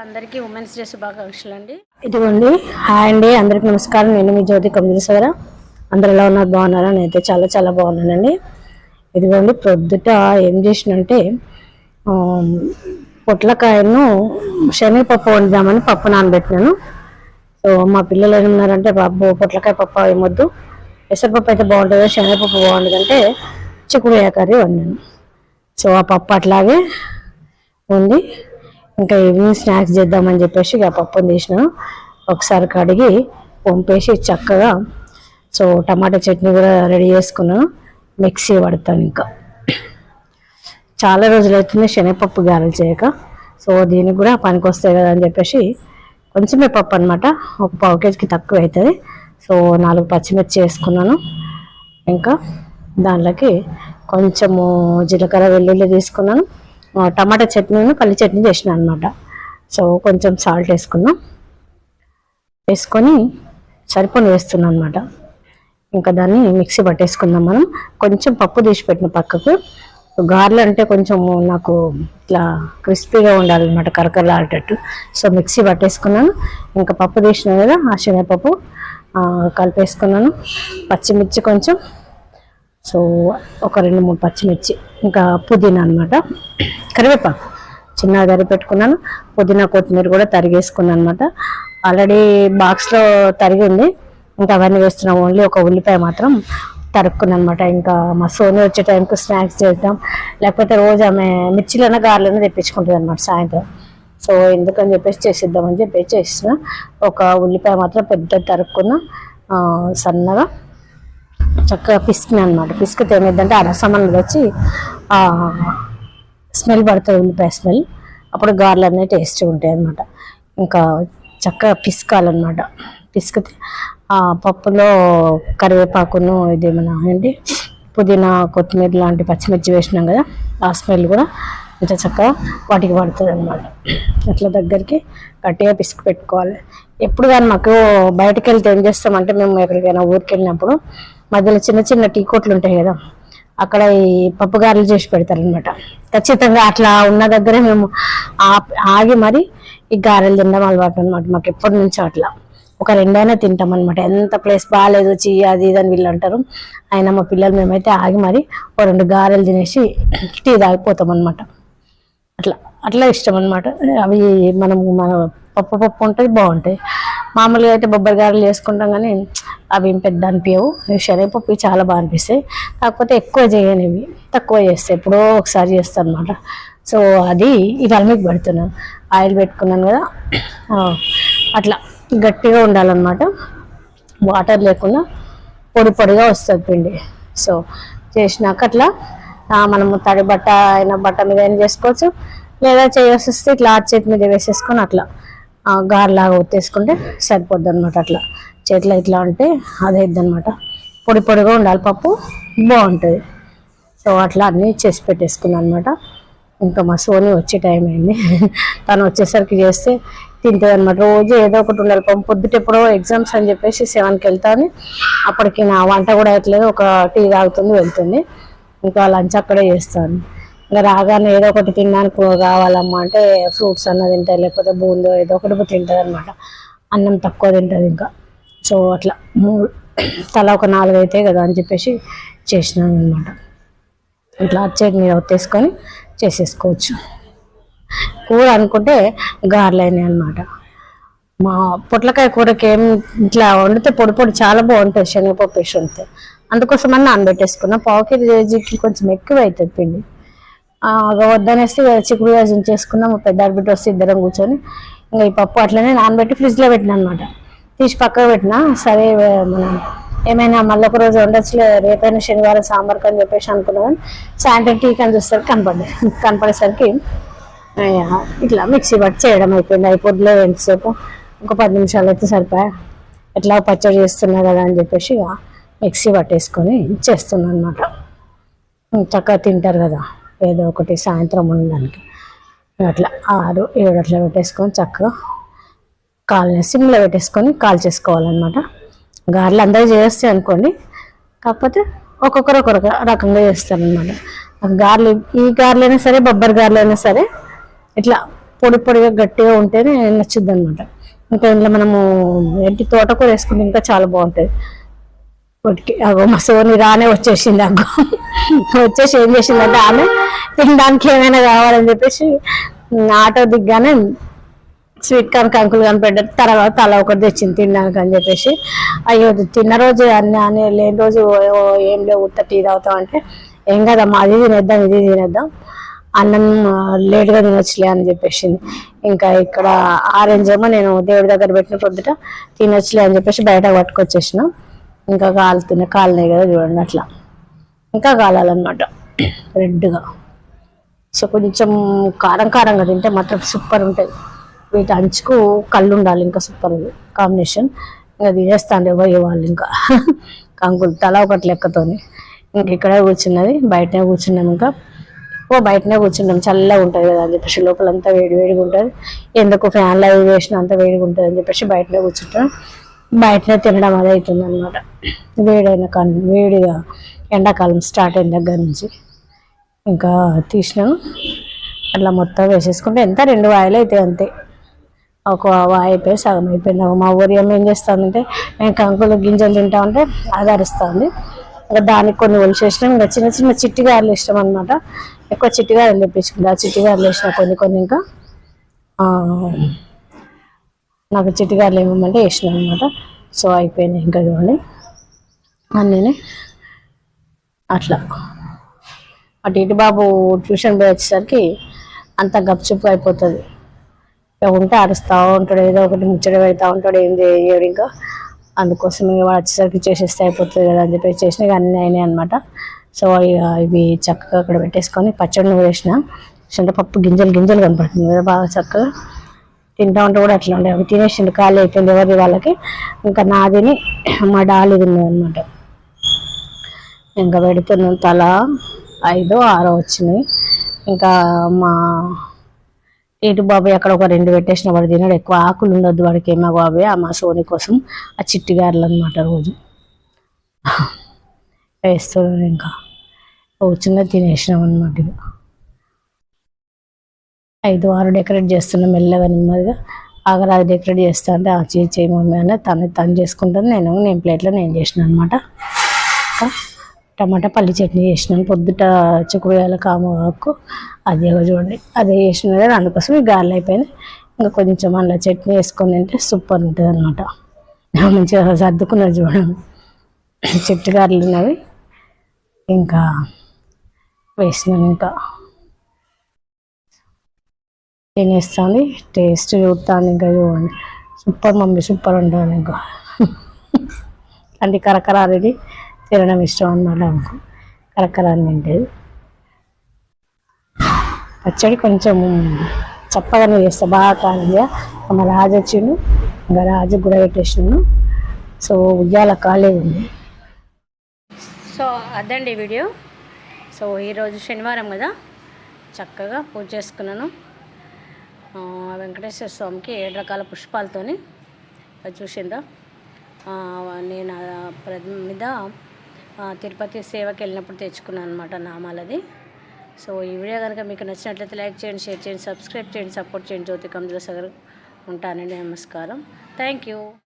అందరికీ women's day శుభాకాంక్షలు అండి. ఇదిగోండి హాయ్ అండి అందరికి నమస్కారం. నేను మీ జ్యోతి కమలేశ్వర అందరు ఎలా ఉన్నారు? బాగున్నారా? నేనైతే చాలా చాలా బాగున్నానండి. ఇదిగోండి ప్రొద్దుట ఏం చేసినంటే పొట్లకాయను శనగపప్పు వండుదామని పప్పు నానబెట్టినాను. సో మా పిల్లలు ఏమన్నారంటే బాబు పొట్లకాయ పప్పు ఏమొద్దు పెసరపప్పు అయితే బాగుంటుంది? శనగపప్పు బాగుంటుంది అంటే చిక్కుడుకాయ కర్రీ వండాను. సో ఆ పప్పు అట్లాగే ఉంది ఇంకా ఈవినింగ్ స్నాక్స్ చేద్దామని చెప్పేసి ఇక పప్పుని తీసిన. ఒకసారి కడిగి పంపేసి చక్కగా సో టమాటా చట్నీ కూడా రెడీ చేసుకున్నాను మిక్సీ పడతాను ఇంకా. చాలా రోజులు అవుతుంది శనగపప్పు గారెలు చేయక. సో దీనికి కూడా పనికి వస్తాయి కదా అని చెప్పేసి కొంచెమే పప్పు అనమాట ఒక పావు కేజీకి తక్కువ అవుతుంది. సో నాలుగు పచ్చిమిర్చి వేసుకున్నాను. ఇంకా దాంట్లోకి కొంచెము జీలకర్ర వెల్లుల్లి తీసుకున్నాను. టమాటా చట్నీను పల్లి చట్నీ చేసిన అనమాట సో కొంచెం సాల్ట్ వేసుకున్నాం వేసుకొని సరిపోని వేస్తున్నాం అనమాట ఇంకా దాన్ని మిక్సీ పట్టేసుకుందాం మనం. కొంచెం పప్పు తీసి పెట్టిన పక్కకు. గారెలు అంటే కొంచెం నాకు ఇట్లా క్రిస్పీగా ఉండాలన్నమాట కరకరలాడేటట్టు సో మిక్సీ పట్టేసుకున్నాను. ఇంకా పప్పు తీసినా కదా ఆ శనగపప్పు కలిపేసుకున్నాను. పచ్చిమిర్చి కొంచెం. సో ఒక రెండు మూడు పచ్చిమిర్చి ఇంకా పుదీనా అనమాట కరివేపాకు చిన్నగా తరిగి పెట్టుకున్నాను. పుదీనా కొత్తిమీర కూడా తరిగేసుకున్నాను అనమాట ఆల్రెడీ బాక్స్లో తరిగి ఉంది ఇంకా అవన్నీ వేస్తున్నాం. ఓన్లీ ఒక ఉల్లిపాయ మాత్రం తరుక్కున్నాను అనమాట ఇంకా మా సోని వచ్చే టైంకి స్నాక్స్ చేద్దాం. లేకపోతే రోజు ఆమె మిర్చిలోనే గారెలైనా తెప్పించుకుంటుంది అనమాట సాయంత్రం. సో ఎందుకని చెప్పేసి చేసిద్దామని చెప్పేసి చేసిన. ఒక ఉల్లిపాయ మాత్రం పెద్ద తరుక్కున్నా సన్నగా చక్కగా పిసికిన అనమాట పిసికితే ఏమైందంటే ఆ రసం అన్నది వచ్చి స్మెల్ పడుతుంది ఉల్లిపాయ స్మెల్. అప్పుడు గారెలు అనేవి టేస్ట్గా ఉంటాయి అనమాట ఇంకా చక్కగా పిసకాలన్నమాట. పిసికితే ఆ పప్పులో కరివేపాకును ఇది మన ఏంటి పుదీనా కొత్తిమీర లాంటి పచ్చిమిర్చి వేసినాం కదా ఆ స్మెల్ కూడా ఇంత చక్కగా వాటికి పడుతుంది అనమాట అట్లా దగ్గరికి గట్టిగా పిసికి పెట్టుకోవాలి. ఎప్పుడు కానీ మాకు బయటకు వెళ్తే ఏం చేస్తామంటే మేము ఎక్కడికైనా ఊరికి వెళ్ళినప్పుడు మధ్యలో చిన్న చిన్న టీ కొట్లు ఉంటాయి కదా అక్కడ ఈ పప్పు గారెలు చేసి పెడతారనమాట ఖచ్చితంగా అట్లా ఉన్న దగ్గరే మేము ఆగి మరి ఈ గారెలు తినడం అలవాటు అనమాట మాకు ఎప్పటి నుంచో అట్లా. ఒక రెండైనా తింటాం అనమాట ఎంత ప్లేస్ బాగాలేదు చీ అది ఇది అని వీళ్ళు అంటారు. ఆయన మా పిల్లలు మేమైతే ఆగి మరి ఓ రెండు గారెలు తినేసి టీ తాగిపోతాం అనమాట అట్లా అట్లా ఇష్టం అనమాట అవి మనం మన పప్పు పప్పు ఉంటుంది బాగుంటాయి. మామూలుగా అయితే బొబ్బరి గారెలు చేసుకుంటాం కానీ అవి ఏం పెద్ద అనిపించవు. శనగపప్పు చాలా బాగా అనిపిస్తాయి. కాకపోతే ఎక్కువ చేయనివి ఇవి తక్కువ చేస్తాయి. ఎప్పుడో ఒకసారి చేస్తాను అనమాట సో అది ఇవాళ మీకు పెడుతున్నాను. ఆయిల్ పెట్టుకున్నాను కదా. అట్లా గట్టిగా ఉండాలన్నమాట. వాటర్ లేకుండా పొడి పొడిగా వస్తుంది పిండి. సో చేసినాక అట్లా మనము తడి బట్ట అయిన బట్ట మీద ఏం చేసుకోవచ్చు. లేదా చేయవలసి వస్తే ఇట్లా చేతి మీద వేసేసుకొని అట్లా గారెలాగా ఒత్తేసుకుంటే సరిపోద్ది అనమాట అట్లా. చేతిలో ఇట్లా ఉంటే అదే అనమాట పొడి పొడిగా ఉండాలి పప్పు బాగుంటుంది. సో అట్లా అన్నీ చేసి పెట్టేసుకున్నాను అనమాట ఇంకా మా సోని వచ్చే టైం అయింది. తను వచ్చేసరికి చేస్తే తింటుంది అనమాట రోజు ఏదో ఒకటి ఉండాలి పాపం పొద్దుట ఎప్పుడో ఎగ్జామ్స్ అని చెప్పేసి సెవెన్కి వెళ్తాను అప్పటికి నా వంట కూడా అవ్వట్లేదు ఒక టీ తాగుతుంది వెళ్తుంది. ఇంకా లంచ్ అక్కడే చేస్తాను ఇంకా రాగానే ఏదో ఒకటి తినడానికి కావాలమ్మా అంటే ఫ్రూట్స్ అన్న తింటాయి లేకపోతే బూందో ఏదో ఒకటి తింటుంది అనమాట అన్నం తక్కువ తింటుంది ఇంకా. సో అట్లా మూడు తల ఒక నాలుగు అవుతాయి కదా అని చెప్పేసి చేసినాను అనమాట ఇట్లా అచ్చేది మీరు ఒత్తేసుకొని చేసేసుకోవచ్చు. కూర అనుకుంటే గార్లైనాయి అనమాట మా పొట్లకాయ కూరకి ఏం ఇట్లా వండితే పొడి పొడి చాలా బాగుంటుంది శనగపప్పు వేసి వండితే. అందుకోసం అని నానబెట్టేసుకున్నా. పావు కేజీకి కొంచెం ఎక్కువ అవుతుంది పిండి. వద్దనేస్తే చిక్కుడు వేసి చేసుకున్నాం పెద్ద బిడ్డ వస్తే ఇద్దరం కూర్చొని. ఇంకా ఈ పప్పు అట్లనే నానబెట్టి ఫ్రిడ్జ్లో పెట్టిన అనమాట తీసి పక్కకు పెట్టినా సరే మనం ఏమైనా మళ్ళీ ఒక రోజు ఉండొచ్చులే రేపైనా శనివారం సాంబార్ అని చెప్పేసి అనుకున్నాం కానీ సాయంత్రం టీ కని చూసేసరికి కనపడ్డాయి కనపడేసరికి ఇట్లా మిక్సీ పట్టి చేయడం అయిపోయింది. అయిపోద్దులే ఎంతసేపు? ఒక పది నిమిషాలు అయితే సరిపోయా. ఎట్లా పచ్చడి చేస్తున్నా కదా అని చెప్పేసి ఇక మిక్సీ పట్టేసుకొని చేస్తున్నాను అనమాట చక్కగా తింటారు కదా. ఏదో ఒకటి సాయంత్రం ఉండడానికి. అట్లా ఆరు ఏడు అట్లా పెట్టేసుకొని చక్కగా కాల్ సిమ్లో పెట్టేసుకొని కాల్ చేసుకోవాలన్నమాట. గారెలు అందరూ చేస్తే అనుకోండి కాకపోతే ఒక్కొక్కరు ఒక్కొక్క రకంగా చేస్తారనమాట గారెలు ఈ గారెలు అయినా సరే బొబ్బరి గారెలు అయినా సరే ఇట్లా పొడి పొడిగా గట్టిగా ఉంటేనే నచ్చుద్ది అనమాట ఇంకా ఇంట్లో మనము ఏంటి తోటకూర వేసుకుంటే ఇంకా చాలా బాగుంటుంది. వాటికి అగో మా సోని రానే వచ్చేసింది అగ్గో వచ్చేసి ఏం చేసిందంటే ఆమె తినడానికి ఏమైనా కావాలని చెప్పేసి ఆటో దిగ్గానే స్వీట్ కార్న్ కంకులు కనిపెట్టారు. తర్వాత తల ఒకటి తెచ్చింది తినడానికి అని చెప్పేసి. అయ్యో తిన్న రోజు అన్ని అని లేని రోజు ఓ- ఏం లేవు ఉత్త టీ తాగుతాం అంటే ఏం కదమ్మా అది తినేద్దాం ఇది తినేద్దాం. అన్నం లేట్గా లేటుగా తినొచ్చులే అని చెప్పేసింది. ఇంకా ఇక్కడ ఆరెంజ్ ఏమో నేను దేవుడి దగ్గర పెట్టిన పొద్దుట తినొచ్చులే అని చెప్పేసి బయట పట్టుకొచ్చేసిన. ఇంకా కాలుతున్నాయి కాలినాయి కదా చూడండి అట్లా. ఇంకా కాలాలన్నమాట. రెడ్గా సో కొంచెం కారం కారంగా తింటే మాత్రం సూపర్ ఉంటుంది. వీటి అంచుకు కళ్ళు ఉండాలి ఇంకా సూపర్ కాంబినేషన్. ఇంకా తినేస్తాను పోయే వాళ్ళు ఇంకా. కంకులు తల ఒకటి లెక్కతోని. ఇంక ఇక్కడే కూర్చున్నది బయటనే కూర్చున్నాం ఇంకా. ఓ బయటనే కూర్చున్నాం. చల్లగా ఉంటుంది కదా అని చెప్పేసి లోపలంతా వేడి వేడిగా ఉంటుంది. ఎందుకు ఫ్యాన్లు అవి వేసినా అంత వేడిగా ఉంటుంది అని చెప్పేసి బయటనే కూర్చుంటాం. బయటనే తినడం అదే అవుతుంది అనమాట వేడైన కానీ వేడిగా ఎండాకాలం స్టార్ట్ అయిన దగ్గర నుంచి ఇంకా తీసినాను అట్లా మొత్తం వేసేసుకుంటే ఎంత? రెండు వాయిలు అవుతాయి అంతే. ఒక వాయి అయిపోయి సగం అయిపోయింది. మా ఊరి అమ్మ ఏం చేస్తానంటే నేను కంకులు గింజలు తింటా ఉంటే అది అరుస్తుంది. ఇంకా దానికి కొన్ని ఒలిచేసినాం ఇంకా చిన్న చిన్న చిట్టిగారులు ఇష్టం అనమాట ఎక్కువ చిట్టిగారులు తెప్పించుకుంటా. ఆ చిట్టిగారులు వేసిన కొన్ని కొన్ని ఇంకా నాకు చిట్టిగారులు ఏమేమంటే వేసినాం అనమాట సో అయిపోయినాయి ఇంకా చూడండి అన్నీ అట్లా. అటు ఇటు బాబు ట్యూషన్ పోయి వచ్చేసరికి అంత గప్చుప్పు అయిపోతుంది. ఇక ఉంటే అరుస్తూ ఉంటాడు ఏదో ఒకటి ముచ్చట పెడతా ఉంటాడు ఏం చేయడు ఇంకా. అందుకోసం వాడు వచ్చేసరికి చేసేస్తే అయిపోతుంది కదా అని చెప్పేసి చేసిన అన్నీ అయినాయి అనమాట సో ఇక ఇవి చక్కగా అక్కడ పెట్టేసుకొని పచ్చడి వేసిన పప్పు గింజలు గింజలు కనపడుతుంది కదా బాగా చక్కగా. తింటా ఉంటే కూడా అట్లా ఉండే. అవి తినేసిండు ఖాళీ అయిపోయింది ఎవరి వాళ్ళకి. ఇంకా నాదిని మా డాలి తిన్నది అనమాట ఇంకా పెడుతున్నాం. తల ఐదు ఆరో వచ్చినాయి. ఇంకా మా ఇటు బాబాయ్ అక్కడ ఒక రెండు పెట్టేసిన వాడు తినాడు. ఎక్కువ ఆకులు ఉండొద్దు వాడికి ఏమో బాబాయ్ ఆ మా సోని కోసం ఆ చిట్టి గారెలు అనమాట రోజు. వేస్తున్నాడు ఇంకా. వచ్చిన తినేసినాం అనమాట ఇక ఐదు ఆరు డెకరేట్ చేస్తున్నాం మెల్లగా నెమ్మదిగా. ఆగరాది డెకరేట్ చేస్తా అంటే ఆ చేయి చేయి మమ్మీ అని తను తను చేసుకుంటాను నేను నేను ప్లేట్లో నేను చేసిన అనమాట ఇంకా టమాటా పల్లి చట్నీ చేసినాను పొద్దుట చిక్కుడుకాయల కామకు అది చూడండి. అదే చేసిన కదా అందుకోసం గాలి అయిపోయింది ఇంకా కొంచెం అందులో చట్నీ వేసుకొని తింటే సూపర్ ఉంటుంది అనమాట మంచిగా సర్దుకున్నది చూడండి చెట్టు గారెలు ఉన్నవి. ఇంకా వేసినాను ఇంకా. తినేస్తుంది టేస్ట్ చూస్తాను ఇంకా చూడండి. సూపర్ మమ్మీ సూపర్ ఉంటుంది ఇంకా. అంటే కరకరాది తినడం ఇష్టం అన్నమాట ఆమెకు కరకరాన్ని తింటేది పచ్చడి కొంచెం చప్పగానే చేస్తా బాగా కాలేజీగా మా రాజు వచ్చిండు ఇంకా రాజు కూడా పెట్టేసిండు. సో ఉయ్యాల ఖాళీ ఉంది. సో అదండి వీడియో. సో ఈరోజు శనివారం కదా. చక్కగా పూజ చేసుకున్నాను. వెంకటేశ్వర స్వామికి ఏడు రకాల పుష్పాలతోని. అది చూసిందా? నేను ప్రతి మీద తిరుపతి సేవకి వెళ్ళినప్పుడు తెచ్చుకున్నాను అనమాట నామాలది. సో ఈ వీడియో కనుక మీకు నచ్చినట్లయితే లైక్ చేయండి షేర్ చేయండి సబ్స్క్రైబ్ చేయండి సపోర్ట్ చేయండి. జ్యోతి కమల సాగర్ ఉంటానండి. నమస్కారం. Thank you.